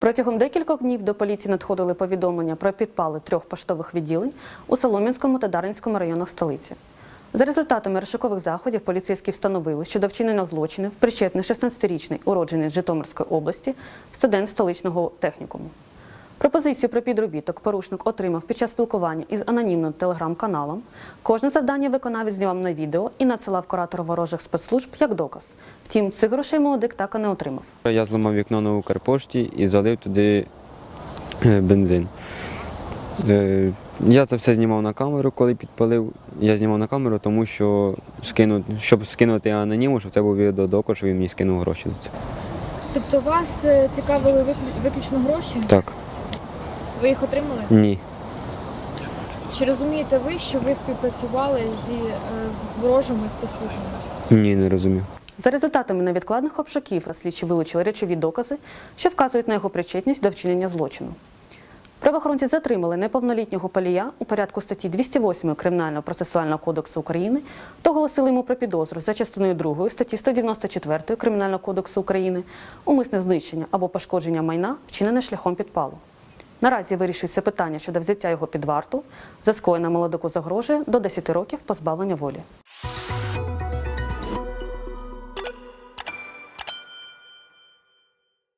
Протягом декількох днів до поліції надходили повідомлення про підпали трьох поштових відділень у Солом'янському та Дарницькому районах столиці. За результатами розшукових заходів поліцейські встановили, що до вчинення злочинів причетний 16-річний уродженець Житомирської області, студент столичного технікуму. Пропозицію про підробіток порушник отримав під час спілкування із анонімним телеграм-каналом. Кожне завдання виконавець знімав на відео і надсилав куратору ворожих спецслужб як доказ. Втім, цих грошей молодик так і не отримав. Я зламав вікно на Укрпошті і залив туди е, бензин. Е, Я це все знімав на камеру, коли підпалив. Я знімав на камеру, тому що скину, щоб скинути аноніму, щоб це був відеодоказ, що він мені скинув гроші за це. Тобто вас е, цікавили виключно гроші? Так, Ви їх отримали? ні. Чи розумієте ви, що ви співпрацювали зі е, з ворожими спецслужбами? Ні, не розумів. За результатами невідкладних обшуків слідчі вилучили речові докази, що вказують на його причетність до вчинення злочину. Правоохоронці затримали неповнолітнього палія у порядку статті 208 Кримінального процесуального кодексу України та оголосили йому про підозру за частиною 2 статті 194 Кримінального кодексу України умисне знищення або пошкодження майна, вчинене шляхом підпалу. Наразі вирішується питання щодо взяття його під варту. За скоєне молодику загрожує до 10 років позбавлення волі.